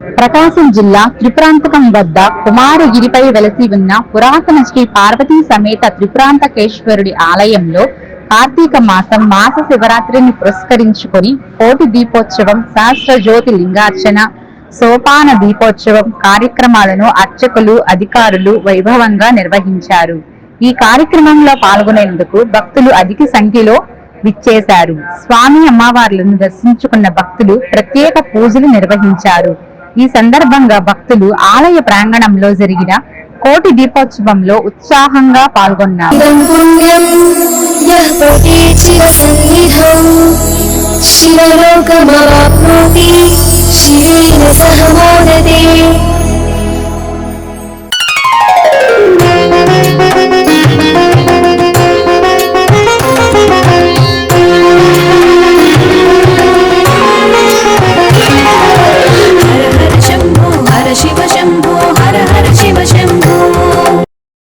ప్రకాశం జిల్లా త్రిపురాంతకం వద్ద కుమారగిరిపై వెలసి ఉన్న పురాతన శ్రీ పార్వతీ సమేత త్రిపురాంతకేశ్వరుడి ఆలయంలో కార్తీక మాసం మాస శివరాత్రిని పురస్కరించుకొని కోటి దీపోత్సవం సహస్ర జ్యోతి లింగార్చన సోపాన దీపోత్సవం కార్యక్రమాలను అర్చకులు అధికారులు వైభవంగా నిర్వహించారు. ఈ కార్యక్రమంలో పాల్గొనేందుకు భక్తులు అధిక సంఖ్యలో విచ్చేశారు. స్వామి అమ్మవార్లను దర్శించుకున్న భక్తులు ప్రత్యేక పూజలు నిర్వహించారు. ఈ సందర్భంగా భక్తులు ఆలయ ప్రాంగణంలో జరిగిన కోటి దీపోత్సవంలో ఉత్సాహంగా పాల్గొన్నారు. శివలోకమాప్నోతి శివేన సహ j'aime